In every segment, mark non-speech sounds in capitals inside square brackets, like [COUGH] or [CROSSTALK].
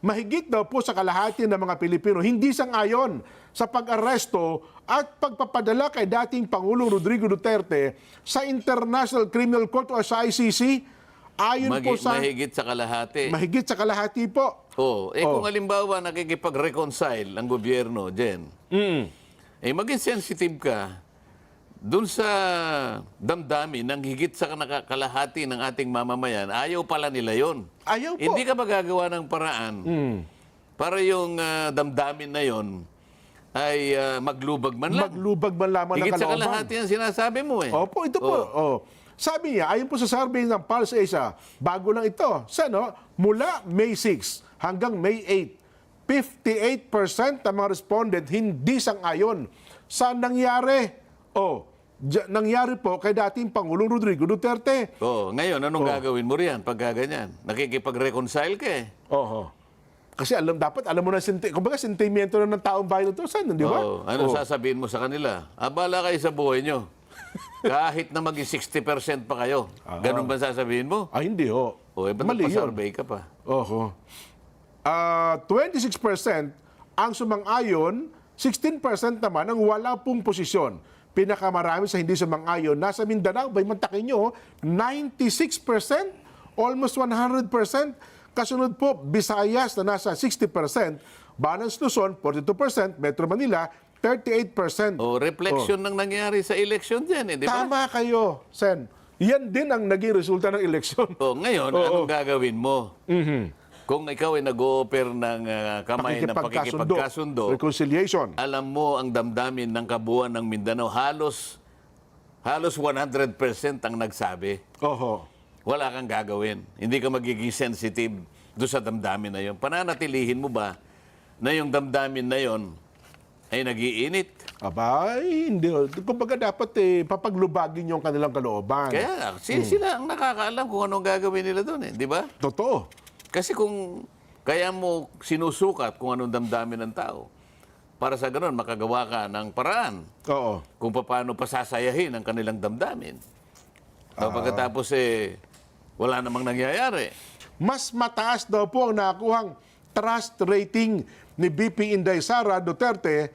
mahigit daw po sa kalahati ng mga Pilipino hindi sang-ayon sa pag-aresto at pagpapadala kay dating Pangulong Rodrigo Duterte sa International Criminal Court o sa ICC. Ayon po Magi- sa mahigit sa kalahati. mahigit sa kalahati po. oh, eh Oh. kung halimbawa nakikipag-reconcile ang gobyerno, Jen, Mm. eh maging sensitive ka dun sa damdamin ng higit sa kalahati ng ating mamamayan, ayaw pala nila yon. Ayaw po. Hindi ka magagawa ng paraan Mm. para yung ah, damdamin na yon ay ah, maglubag man lang. Maglubag man lamang ng higit sa kalooban. kalahati ang sinasabi mo eh. Opo, ito po. Oh. Sabi niya, ayon po sa survey ng Pulse Asia, bago lang ito, sa no, mula May 6 hanggang May 8, 58% ng mga respondent hindi sang-ayon sa nangyari. Oh, nangyari po kay dating Pangulong Rodrigo Duterte. Oh, ngayon, anong Oh. gagawin mo riyan pag ganyan? Nakikipag-reconcile ka eh. Oho. Kasi alam dapat alam mo na senti, kumbaga sentimiento na ng taong bayan ito san, di ba? Oo. Ano Oh. sasabihin mo sa kanila? Abala kayo sa buhay nyo. [LAUGHS] Kahit na maging 60% pa kayo. Ganun ba sasabihin mo? Ah, hindi ho. O, eh, ba't survey ka pa? Oho. Ah, 26% ang sumang-ayon, 16% naman ang wala pong posisyon. Pinakamarami sa hindi sumang-ayon, nasa Mindanao, bay mantakin nyo, 96%, almost 100%. Kasunod po, Visayas na nasa 60%, Balance Luzon, 42%, Metro Manila, 38%. O, reflection ng nangyari sa election dyan eh, di ba? Tama kayo, Sen. Yan din ang naging resulta ng eleksyon. O, ngayon, [LAUGHS] Oo. anong gagawin mo? Kung ikaw ay nag-o-offer ng ah, kamay ng pakikipagkasundo, Reconciliation. alam mo ang damdamin ng kabuuan ng Mindanao, halos halos 100% ang nagsabi. Oho. wala kang gagawin. Hindi ka magiging sensitive doon sa damdamin na yon. Pananatilihin mo ba na yung damdamin na yon ay nagiinit? Abay, hindi. Kumbaga dapat eh, papaglubagin yung kanilang kalooban. Kaya si- sila ang nakakaalam kung anong gagawin nila doon eh, di ba? Totoo. Kasi kung kaya mo sinusukat kung anong damdamin ng tao, para sa ganun makagawa ka ng paraan Oo. kung paano pasasayahin ang kanilang damdamin. Uh, pagkatapos eh, wala namang nangyayari. Mas mataas daw po ang nakuhang trust rating ni BP Inday Sara Duterte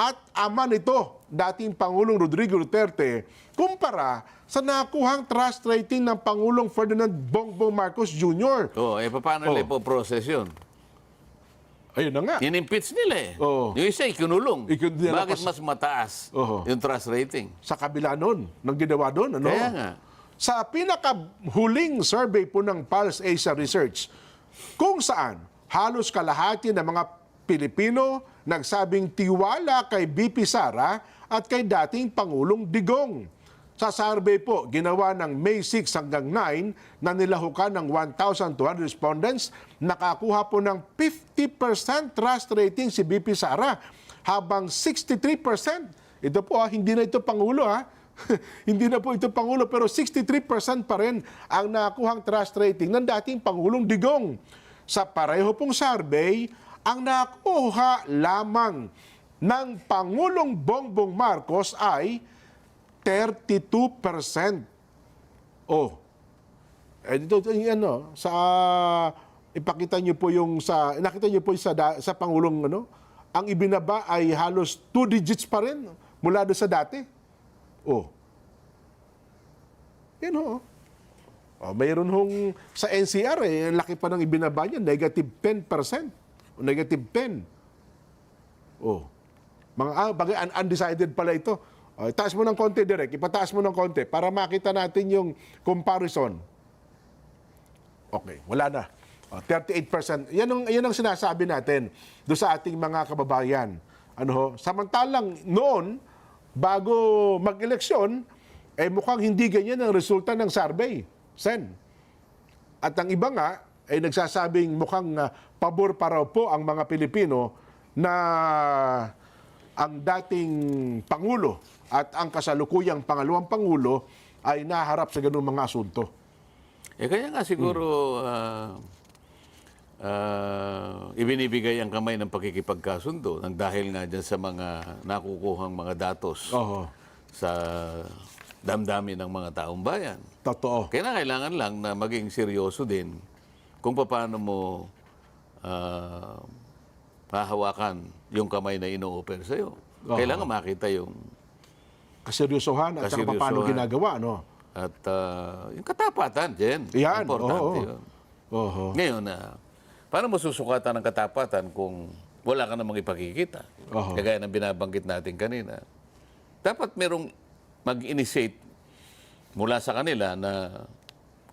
at ama nito, dating Pangulong Rodrigo Duterte, kumpara sa nakuhang trust rating ng Pangulong Ferdinand Bongbong Marcos Jr. Oh, eh paano nila Oh. ipoprocess yun? Ayun na nga. In-impeach nila eh. Oo. Yung isa, ikinulong. Nila Bakit mas mataas Oo. yung trust rating? Sa kabila nun, ng ginawa doon, ano? Kaya nga. Sa pinakahuling survey po ng Pulse Asia Research, kung saan halos kalahati ng mga Pilipino nagsabing tiwala kay BP Sara at kay dating Pangulong Digong. Sa survey po, ginawa ng May 6 hanggang 9 na nilahukan ng 1,200 respondents, nakakuha po ng 50% trust rating si BP Sara, habang 63%, ito po ah, hindi na ito Pangulo ha, [LAUGHS] hindi na po ito Pangulo pero 63% pa rin ang nakuhang trust rating ng dating Pangulong Digong. Sa pareho pong survey, ang nakuha lamang ng Pangulong Bongbong Marcos ay 32%. Oh. Eh dito ano sa ipakita niyo po yung sa nakita niyo po sa sa pangulong ano ang ibinaba ay halos two digits pa rin mula doon sa dati. Oh. Yan ho. Oh, mayroon hong sa NCR eh, laki pa ng ibinaba niya, negative 10%. Negative 10. Oh. Mga ah, bagay un- undecided pala ito. Oh, itaas mo ng konti direct, ipataas mo ng konti para makita natin yung comparison. Okay, wala na. Oh, 38%. Yan ang, yan ang sinasabi natin do sa ating mga kababayan. Ano ho? Samantalang noon, bago mag-eleksyon, eh mukhang hindi ganyan ang resulta ng survey. Sen. At ang iba nga, ay nagsasabing mukhang ah, pabor pa raw po ang mga Pilipino na ang dating Pangulo at ang kasalukuyang pangalawang Pangulo ay naharap sa ganung mga asunto. Eh kaya nga siguro ah, ah, ibinibigay ang kamay ng pakikipagkasundo nang dahil nga dyan sa mga nakukuhang mga datos Oo. sa damdamin ng mga taong bayan. Totoo. Kaya na kailangan lang na maging seryoso din kung paano mo ah, hahawakan yung kamay na ino-offer sa'yo. Oo. Kailangan makita yung Kaseryosohan at saka Kaseryosohan. paano ginagawa, no? at ah, yung katapatan, Jen. Yan, Importante oo. yun. Oho. Ngayon, na paano mo susukatan ng katapatan kung wala ka namang ipakikita? Oo. Kagaya ng binabanggit natin kanina. Dapat merong mag-initiate mula sa kanila na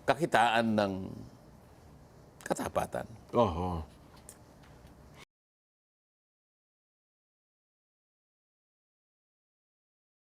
kakitaan ng katapatan. Oho.